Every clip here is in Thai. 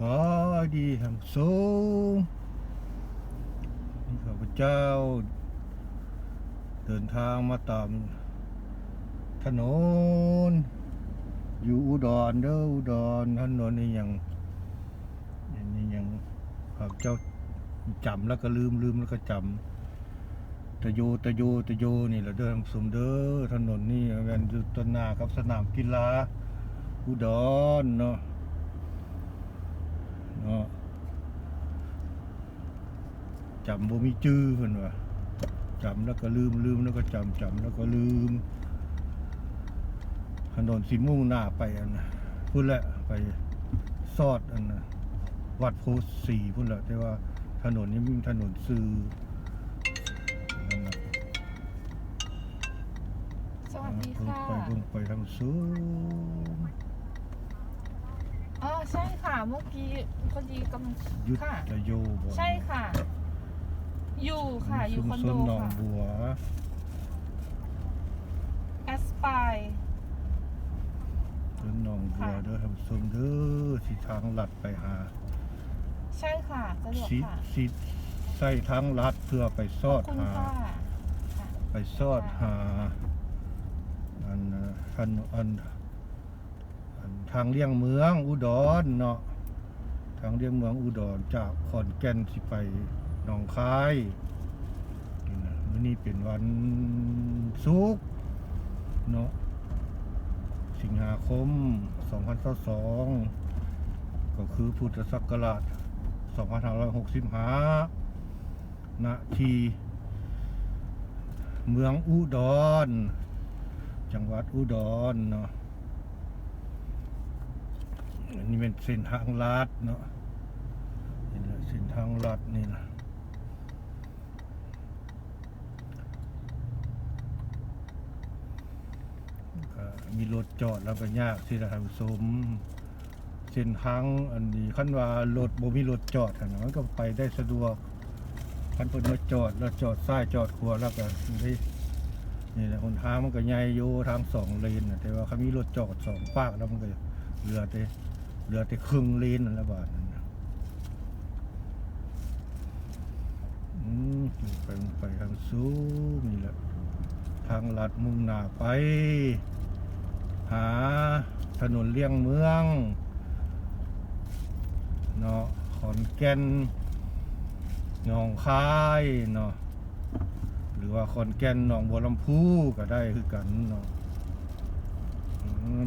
บายดีทำสูงข้าพเจ้า เดินทางมาตามถนน อยู่อุดรเด้ออุดรถนนนี่ยังนี่ยังข้าพเจ้าจำแล้วก็ลืมลืมแล้วก็จำตะโยตะโยตะโยนี่แหละเดินสมเด้อถนนนี่แม่นอยู่ต้นน้ากับสนามกีฬาอุดรเนาะ นาะจำบ่มีจื้อเพิ่นว่าจำแล้วก็ลืมลืมแล้วก็จำจำแล้วก็ลืมถนนสิมุ่งหน้าไปอันน่ะพุ่นแหละไปซอดอันน่ะวัดโพธิ์สีพุ่นแหละแต่ว่าถนนนี้มันถนนซื่อนั่นน่ะสวัสดีเพิ่งค่ะไปเพิ่งไปทางสู งอ๋อใช่ค่ะ เมื่อกี้พอดีกำลังยุทค่ะ ธโยบใช่ค่ะ อยู่ค่ะ อยู่คอนชุโดมชนหนองค่ะบัวแอสปายเดินหนองบัวค่ะ เด้อทำสมเด้อที่ทางลัดไปหาใช่ค่ะสะดวกสิค่ะสิใส่ทางลัดเพื่อไปซอดขอบคุณหาค่ะค่ะ ไปซอดหาอันน่ะอันอันอัน ทางเลี่ยงเมืองอุดรเนาะทางเลี่ยงเมืองอุดรจากขอนแก่นสิไปหนองคายนี่นะมื้อนี้เป็นวันศุกร์เนาะสิงหาคม 2022ก็คือพุทธศักราช2565ณที่เมืองอุดร จังหวัดอุดรเนาะ อันนี้เป็นเส้นทางลัดเนาะนี่แหละเส้นทางลัดนี่นะมีรถจอดแล้วก็ยากที่จะทำสมเส้นทางอันนี้คันว่ารถบ่มีรถจอดนน่ะมันก็ไปได้สะดวกคันเพิ่นมาจอดแล้วจอดซ้ายจอดขวาแล้วก็ได้นี่แหละหนทางมันก็ใหญ่อยู่ทางสองเลนแต่ว่าเขามีรถจอดสองฝากแล้วมันก็เหลือแต่ เหลือแต่ครึ่งเลนนั่นละบาดนั่นอืมไปไปทางสูงนี่แหละ ทางลัดมุ่งหน้าไป หาถนนเลี่ยงเมือง เนาะขอนแก่นหนองคายเนาะหรือว่าขอนแก่นหนองบัวลำพูก็ได้คือกันเนาะ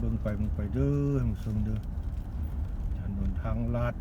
เบิ่งไปเบิ่งไปเด้อให้มันสมเด้อ ทางลัด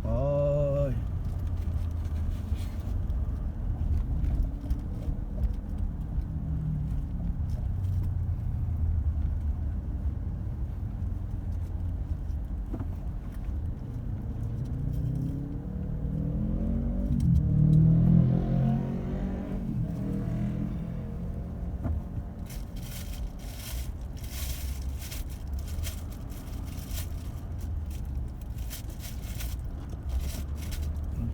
ไป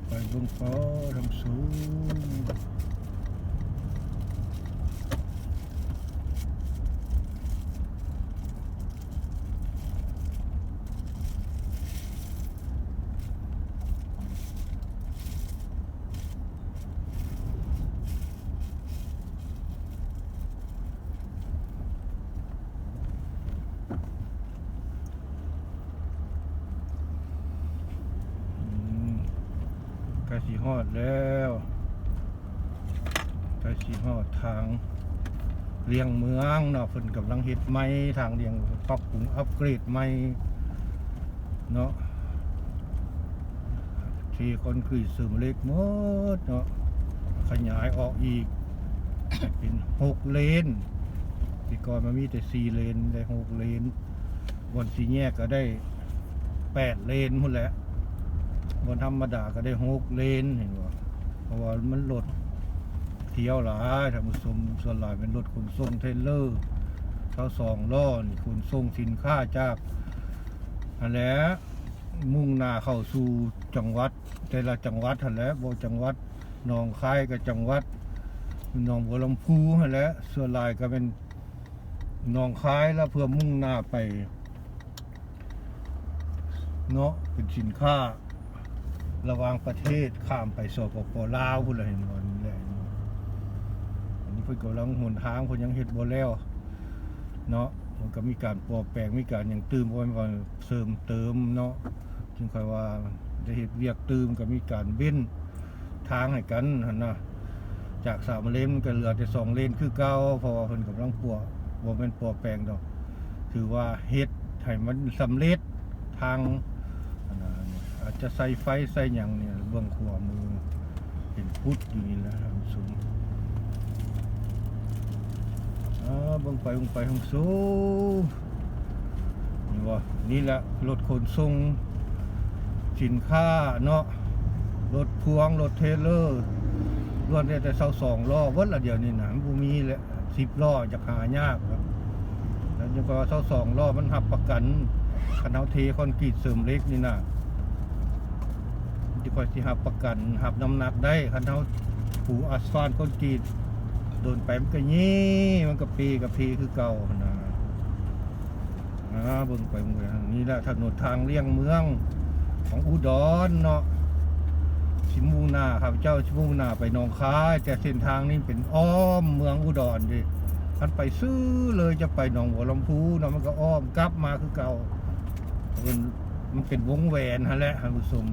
ไปเบนฟ้าทำสูงอืมใกล้สี ฮอดแล้วใกล้สีฮอดทางเลียงเมืองเนาะเพิ่นกำลังเฮ็ดใหม่ทางเลียงปรับปรุงอัปเกรดใหม่เนาะที่คอนกรีตซึมเล็กหมดเนาะขยายออกอีกเป็นหกเลนที่ก่อนมันมีแต่สี่เลนได้หกเลนบนสีแยกก็ได้แปดเลนหมดแล้ว บนธรรมดาก็ได้หกเลนเห็นบ่เพราะว่ามันรถเที่ยวหลายท่านผู้ชมส่วนหลายเป็นรถขนส่งเทรลเลอร์เขาสองล้อนขนส่งสินค้าจากอันแหละมุ่งหน้าเข้าสู่จังหวัด แต่ละจังหวัดหั่นแหละบ่จังหวัดหนองคายกับจังหวัดหนองบัวลำพูหั่นแหละส่วนหลายก็เป็นหนองคายแล้วเพื่อมุ่งหน้าไปเนาะเป็นสินค้า ระหว่างประเทศข้ามไปสปปลาวพุ่นละเห็นบ่นี่แหละอันนี้เพิ่นกำลังหนทางเพิ่นยังเฮ็ดบ่แล้วเนาะมันก็มีการปรับแปลงมีการยังตื่มบ่ว่าเสริมเติมเนาะจึงค่อยว่าได้เฮ็ดเวียกตื่มก็มีการเว้นทางให้กันหั่นนะจากสามเลนก็เหลือแต่สองเลนคือเก่าเพราะว่าเพิ่นกำลังปรับบ่แม่นปรับแปลงดอก ถือว่าเฮ็ดให้มันสำเร็จทาง อาจจะใส่ไฟใส่หยังเนี่ยเบื้องขวามือเห็นพุทธอยู่นี่และครับสูงอ่าเบิ่งไปเบิ่งไปทางสูงนี่ว่านี่แหละรถขนส่งสินค้าเนาะรถพวงรถเทเลอร์ล้วนแต่แต่เสาสองล้อเบิดละเดียวนี่นะมันบ่มีแหละสิบล้อจะหายากครับแล้วยังก็ว่าเสาสองล้อมันหับประกันคันเอาเทคอนกรีตเสริมเหล็กนี่นะ มันจะคอยสิหับประกันหับน้ำหนักได้คันเอาผูอัสฟานคอนกรีตโดนไปมันก็ยี่มันก็ปีกับพีคือเก่าหั่นะอ่าเบิ่งไปเบิ่งไปทางนี้แหละถนนทางเลี่ยงเมืองของอุดรเนาะชิมูนาครับเจ้าชิมูนาไปหนองคาย แต่เส้นทางนี้เป็นอ้อมเมืองอุดรดิท่านไปซื้อเลยจะไปหนองบัวลำพูเนาะมันก็อ้อมกลับมาคือเก่ามันมันเป็นวงแหวนฮะแหละท่านผู้ชม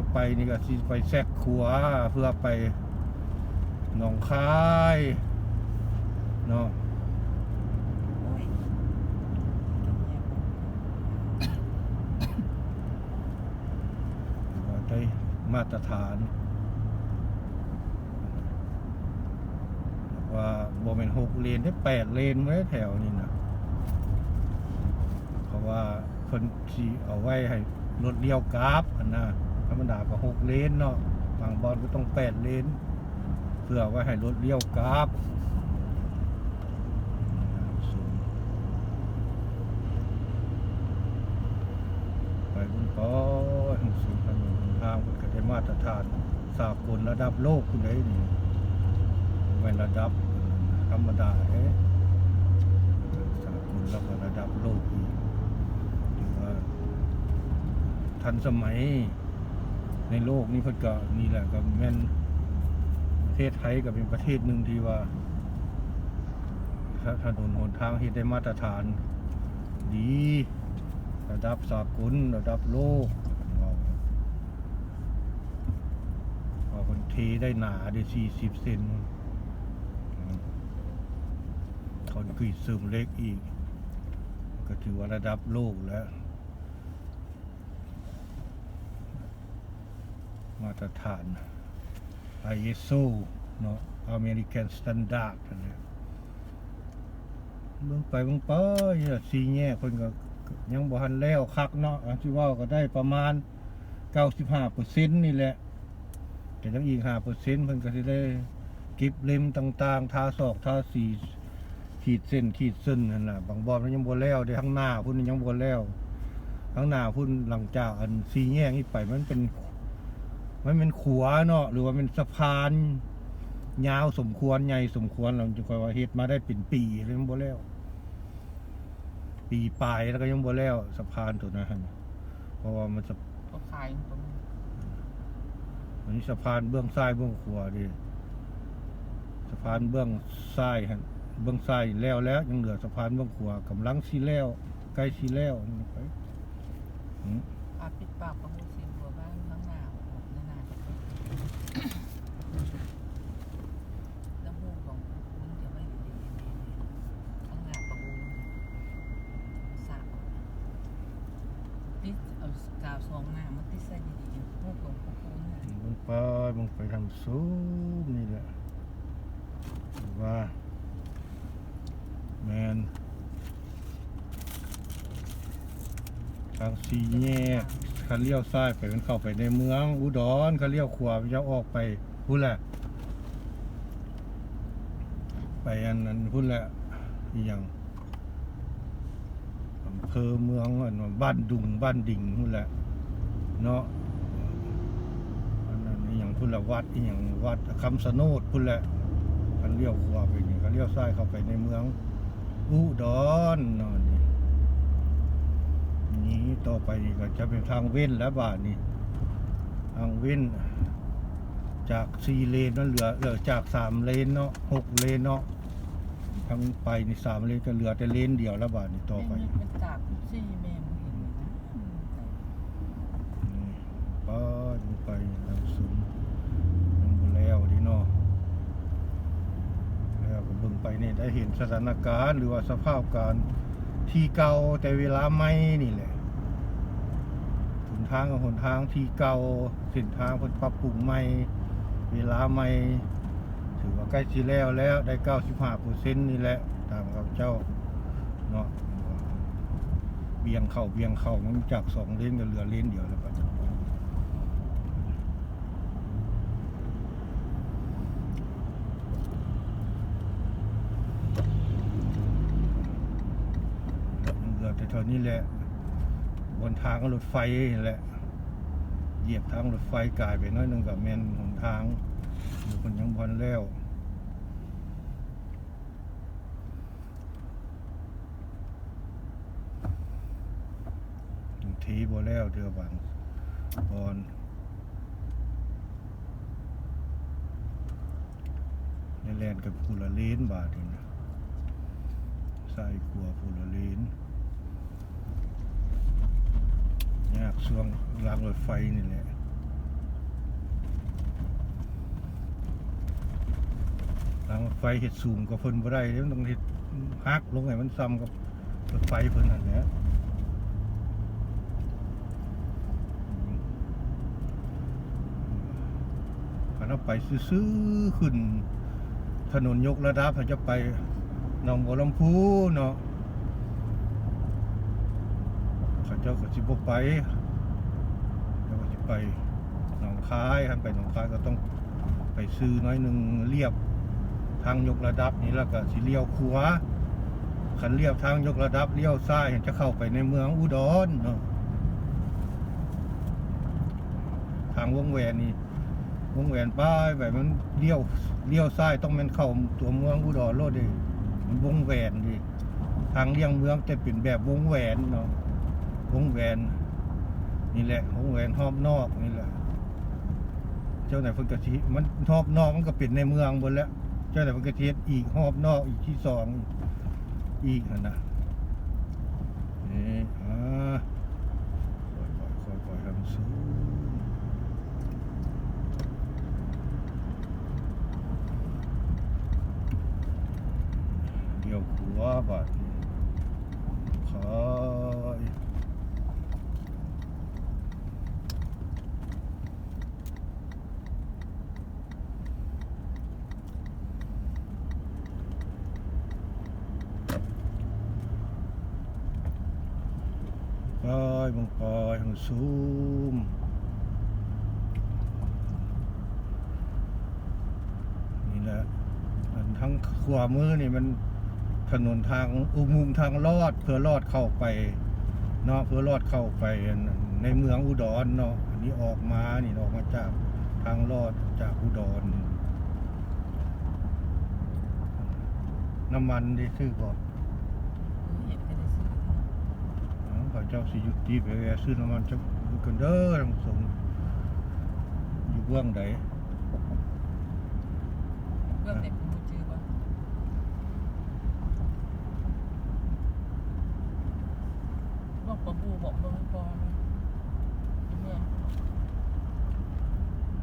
จะไปนี่ก็สิไปแซกขัวเพื่อไปหนองคายเนาะได้มาตรฐานว่าบ่เป็นหกเลนได้แปดเลนไว้แถวนี้นะเพราะว่าคนที่เอาไว้ให้รถเลี้ยวกราฟอันนะ ธรรมดาก็หกเลนเนาะบางบอลก็ต้องแปดเลน เพื่อไว้ให้รถเลี้ยวกราฟไปบนปอสูงถนนทางก็ได้มาตรฐานสากลระดับโลกคุณได้นี่ไม่ระดับธรรมดาเด้สากลแล้วก็ระดับโลกอีกถือว่าทันสมัย ในโลกนี้เพิ่นก็นี่แหละก็แม่นประเทศไทยก็เป็นประเทศหนึ่งที่ว่าถนนหนทางเฮ็ดได้มาตรฐาน ดี ระดับสากลระดับโลกว่าว่าคนเทได้หนาได้สี่สิบเซนคอนกรีตซึมเล็กอีก ก็ถือว่าระดับโลกแล้ว มาตรฐาน ISO เนาะ American Standard นั่แหละเบิ่งไปเบิ่งไปสีแง่คนก็ยังบ่ทันแล้วคักเนาะอันที่ว่าก็ได้ประมาณ 95%นี่แหละแต่ยังอีก 5%เพิ่นก็สิได้เก็บเล่มต่างๆ ทาศอกทาสีขีดเส้นขีดเส้นนั่นน่ะบางบอนมันยังบ่แล้วได้ข้างหน้าพุ่นยังบ่แล้วข้างหน้าพุ่นหลังจากอันสีแยกนี้ไปมันเป็น มันเป็นขัวเนาะหรือว่าเป็นสะพานยาวสมควรใหญ่สมควรเราจะคอยว่าเฮ็ดมาได้เป็นปีเลยมันบ่แล้ว ปีปลายแล้วก็ยังบ่แล้วสะพานตัวนั้นหั่นเพราะว่ามันสะก็ขายตรงนี้มันนี้สะพานเบื้องซ้ายเบื้องขวาดิสะพานเบื้องซ้ายหั่นเบื้องซ้ายแล้วแล้วยังเหลือสะพานเบื้องขวากำลังสิแล้วใกล้สิแล้วนี่ไปอืมอาปิดปากประมูลสิบัวบ้านข้างหน้าหน้าหน้าจะเป็นน้ำมูกของคุณจะไม่ดีข้างหน้าประมูลสามติดเอากาวสองหน้ามาติดใส่ดีๆมูกของคุณน่ะ มันไปมันไปทาง สูงนี่แหละว่าแมนทางสีแยกคันเลี้ยวซ้ายไปมันเข้าไปในเมือง อุดรคันเลี้ยวขวามันจะออกไปพุ่นแหละ ไปอันนั้นพุ่นแหละอีหยังอำเภำเภอเมืองบ้านดุงบ้านดิ่งนู่นแหละ เนาะอันนั้นอหย่าง พุ่นละวัดอหย่างวัดคำสะโนดพุ่นแหละมันเลี้ยวขวาไปนี่ก็เลี้ยวซ้ายเข้าไปในเมืองอุดรเนาะนี่นี้ต่อไปนี่ก็จะเป็นทางเว้นแล้วบาทนี่ทางเว้น จากสี่เลนนั่นเหลือเหลือจากสามเลนเนาะหกเลนเนาะทางไปนี่สามเลนก็เหลือแต่เลนเดียวแล้วบาทนี่ต่อไปแม่มันจากซี่แม่มึงเห็นเลยนะนี่ป้าลงไปน้ำสูงยังบ่ แล้วดีเนาะแล้วก็เบิ่งไปนี่ได้เห็นสถานการณ์หรือว่าสภาพการที่เก่าแต่เวลาใหม่นี่แหละหนทางกับหนทางที่เก่าเส้นทางเพิ่นปรับปรุงใหม่ เวลาใหม่ถือว่าใกล้สิแล้วแล้วได้95%นี่แหละตามกับเจ้าเนาะเบียงเข้าเบียงเข้ามันจากสองเลนก็เหลือเลนเดียวแล้วบัน เหลือแต่เท่านี้แหละ บนทางรถไฟแหละ เหยียบทางรถไฟกลายไปน้อยนึงกับแมนหนทางอยู่คนยังบอลแล้วทีบ่แล้วเดือบางบอลในแลนกับพูละเลนบาทนี่นะใส่ขัวพูละเลน ยากช่วงรางรถไฟนี่แหละรางรถไฟเห็ดสูงก็เพิ่นบ่ได้เด้มันต้องเห็ดฮักลงให้มันซ้ำกับรถไฟเพิ่นนั่นแหละคันเอาไปซื่อๆขึ้น ถนนยกระดับเขาจะไปหนองบัวลำพูเนาะ เจ้าก็สิบไปแล้วก็สิไปหนองคายคันไปหนองคายก็ต้องไปซื้อน้อยหนึ่งเรียบทางยกระดับนี่แล้วก็สิเลี้ยวขวาคันเรียบทางยกระดับเลี้ยวซ้ายจะเข้าไปในเมืองอุดรเนาะทางวงแหวนนี่วงแหวนป้ายแบบมันเลี้ยวเลี้ยวซ้ายต้องเป็นเข้าตัวเมืองอุดรโลดดิมันวงแหวนดิทางเลี่ยงเมืองจะเป็นแบบวงแหวนเนาะ วงแหวนนี่แหละวงแหวนรอบนอกนี่แหละ เจ้าไหนายเพิ่นกะทิมันรอบนอกมันก็เป็นในเมืองหมดแล้ว เจ้าไหนายเพิ่นกะทิอีกรอบนอกอีกที่สองอีกนั่นนะนี่อ่าค่อยๆค่อยๆทำสูงเดี๋ยวขัวบาดนี้คอย ปล่อยมึงปล่อยมึงซูมนี่แหละมันทั้งขวามือนี่มันถนนทางอุโมงค์ทางลอดเพื่อลอดเข้าไปเนาะเพื่อลอดเข้าไปในเมืองอุดรเนาะอันนี้ออกมานี่ออกมาจากทางลอดจากอุดรน้ำมันได้ซื้อก่อน เห็นก็ได้ซื้อ อ๋อ เขาเจ้าสิหยุดตีไปแวะซื้อน้ำมันจะกันเด้อทางสงอยู่เบื้องใดเรื่องเด็กมูจือบ่บอกปะบูบอกบ่ไม่พอนะเนี่ย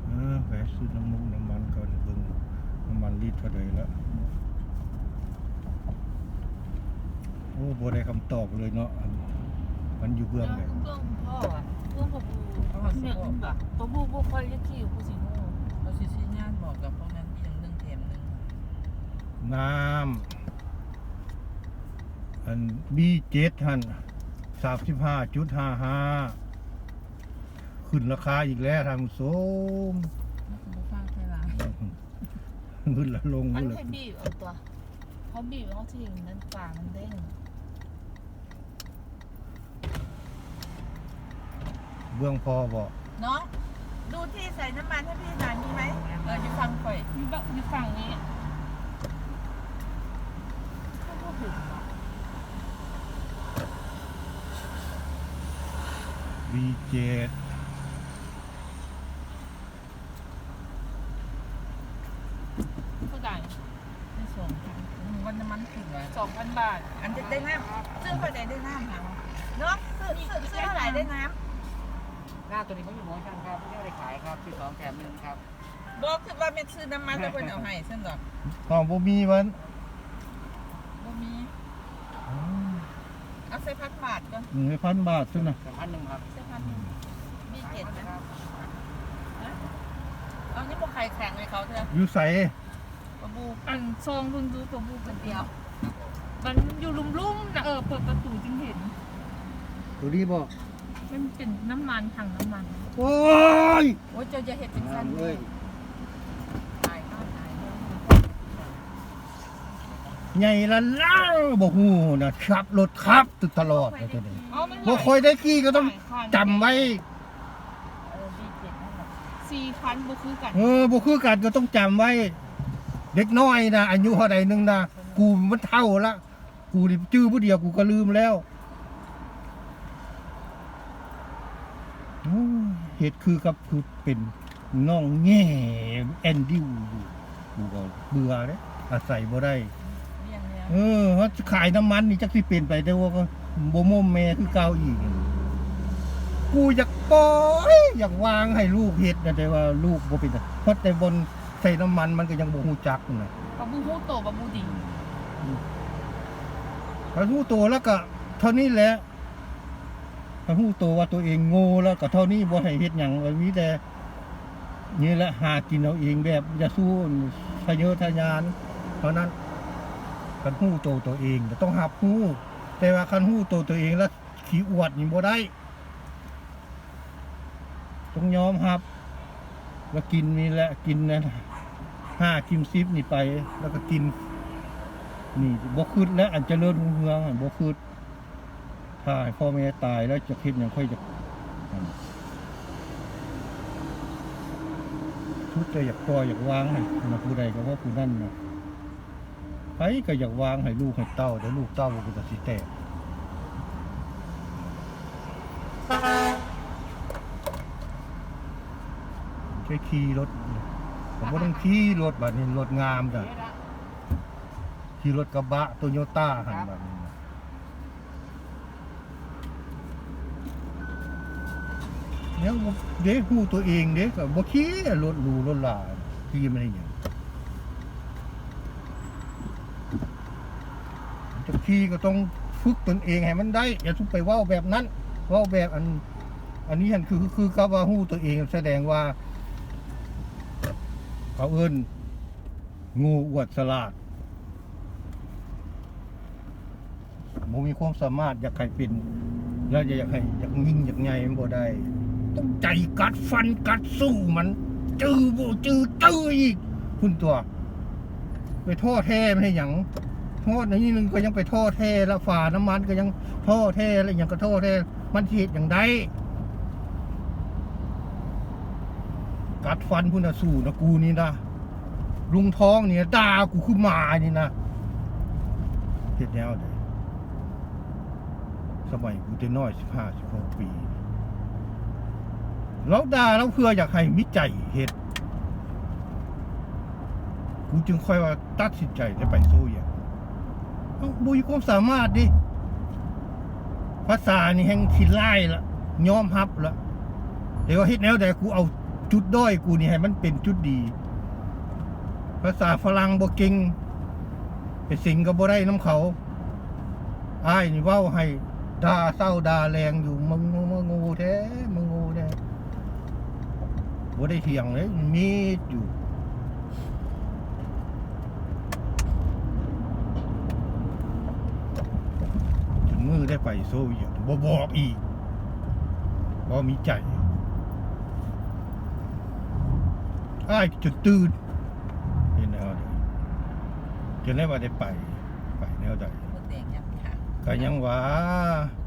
เออแวะซื้อน้ำมุกน้ำมันก่อนเบิ่งน้ำมันลิตรเท่าใดแล้วโอ้บ่ได้คำตอบเลยเนาะอัน มันอยู่เบื้องใดเบื้องพ่ออะเบื้องพ่อบูเมียกันปะพ่อบูบ่ค่อยเรียกที่ผู้สิโง่เราสิสิญาณบอกกับพ่อแม่ที่ยังหนึ่งแถมหนึ่งน้ำอันบีเจ็ดหันสามสิบห้าจุดห้าห้าขึ้นราคาอีกแล้วทางสมแล้วก็บ่ฟังแค่หลายขึ้นละลงมันขึ้นละให้บีบเอาตัวเขาบีบเอาที่นั้นปากมันเด้ง เบื้องพอบอกน้องดูที่ใส่น้ำมันให้พี่หน่อยมีไหมเอออยู่ฟังค่อยมีแบบมีฝั่งนี้ก็พูดถึงเนาะวีเจ็ดเท่าไหร่ไม่ส่งค่ะวันน้ำมันถึงเลยสองพันบาท อันจะได้น้ำซื้อเท่าไหร่ได้น้ำค่ะน้องซื้อซื้อซื้อเท่าไหร่ได้น้ หน้าตัวนี้เขาอยู่โมชั่นครับไม่ได้ขายครับที่สองแถมหนึ่งครับำบอกคือว่าเป็นซื้อน้ำมันแล้วเพิ่นเอาให้เส้นดอกห้องบ่มีวันบ่มีเอาใส่พันบาทก่อนหนึ่งพันบาทซะนะสามพันหนึ่งครับใส่พันหนึ่งมีเจ็ดนะเอานี่บ่ไข่แข็งเลยเขาเถอะอยู่ใสปะบูอันซองเพิ่งดูตัวบูเป็นเดียว มันอยู่ลุ่มๆนะเออเปิดประตูจึงเห็นตัวนี้บอก มันเป็นน้ำมันถังน้ำมัน โอ้ยโอ้ยเจ้าจะเห็ดเป็นสั้นเอ้ยตายเข้าตายเนอะใหญ่ละล่าบ่ฮู้นะขับรถขับตึกตลอดเลยตัวนี้อ๋อมันบ่ค่อยได้ขี่ก็ต้องจำไว้เออดีเจ็ดนั่นแหละสี่คันบ่คือกันเออบ่คือกันก็ต้องจำไว้ เด็กน้อยนะอายุเท่าใดหนึงนะกูมันเท่าละกูนี่ชื่อผู้เดียวกูก็ลืมแล้วโอ้ย เหตุคือกับคือเป็นน้องแง่แอนดิวอยู่กูก็เบื่อเด้อาศัยบ่ได้เรียงแล้วเออเขาขายน้ำมันนี่จักสิเป็นไปแต่ว่าก็บ่มมแม่คือเก่าอีก กูอยากปล่อยอยากวางให้ลูกเฮ็ดนะแต่ว่าลูกบ่เป็นอะเพราะแต่บนใส่น้ำมันมันก็ยังบ่ฮู้จักนะบะบูฮู้โตบะบูดีถ้ารู้ตัวแล้วก็เท่านี้แหละ ถ้ารู้ตัวว่าตัวเองโง่แล้วก็เท่านี้บ่ให้เฮ็ดหยังเลยมีแต่นี่แหละหากินเอาเองแบบอย่าสู้ทะเยอทะยาน เพราะนั้นคันหู้โตวตัวเองก็ต้องหับหู้แต่ว่าคันหู้โตวตัวเองแล้วขี้อวดนี่บ่ได้ต้องยอมรับแล้วกินนี่แหละกินนะห้ากิมซิปนี่ไป แล้วก็กิน นี่บ่คืดแล้วอันเจริญรุ่งเรืองบ่คืด้าให้พ่อแม่ตายแล้วจะคิดยังค่อยจะนั่นชุดจะอยากปล่อยอยากวางให้นะผู้ใดก็ว่าผู้นั้นนะไปก็อยากวางให้ลูกให้เต้าแต่ลูกเต้าบ่เป็นตาสิแตกใช้ขี่รถผมบ่าต้องขี่รถแบัดนี้รถงามจ้ะขี่รถกระบะโตโยต้าหันแบบนี้ เนี่ยบ่เด็กหูตัวเองเด็กกับบ่ขี่รถหรูรถหลาขี่มันได้หยังจะขี่ก็ต้องฝึกตนเองให้มันได้ อย่าทุกไปว้าแบบนั้นว้าแบบอัน อันนี้อันคือคือคือกับว่าหูตัวเองแสดงว่า เขาเอิ้นงูอวดสลาดบ่มีความสามารถอยากให้เป็น แล้วอยากให้อยากยิ่งอยากใหญ่มันบ่ได้ ต้องใจกัดฟันกัดสู้มันจื้อบ่จื้อจื้ออีกคุณตัว ไปโทษแท้ไม่ให้หยังโทษในนี้นึงก็ยังไปโทษแท้แล้วฝาน้ำมันก็ยังโทษแท้แล้วยังก็โทษแท้มันสิเฮ็ดอย่างใดกัดฟันพุ่นน่ะสู้นะกูนี่นะลุงท้องเนี่ยด่ากูคือหมานี่นะเฮ็ดแนวใดสมัยกูจะน้อยสิบห้าสิบหกปี เราด่าเราเพื่ออยากให้มิจใจเหตุกูจึงค่อยว่าตัดสินใจจะไปโซเวียตเอ้าบุยความสามารถดิ ภาษานี่แห่งขี้ไล่ละยอมรับละเดี๋ยวาเฮ็ดแนวใดกูเอาจุดด้อยกูนี่ให้มันเป็นจุดดี ภาษาฝรั่งบ่เก่งไปสิงกับบ่ได้น้ำเขาอ้ายนี่เว้าให้ด่าเศร้าด่าแรงอยู่มึงแท้มึงงูแท้ บ่ได้เถียงเลยมีดอยู่ถึงมือได้ไปโซเวียตบ่บอกอีกบ่มีใจอ้ายจุดตื่นเห็นแนวใดจนได้ว่าได้ไปไปแนวใดมดแดงยับค่ะก็ยังว่าม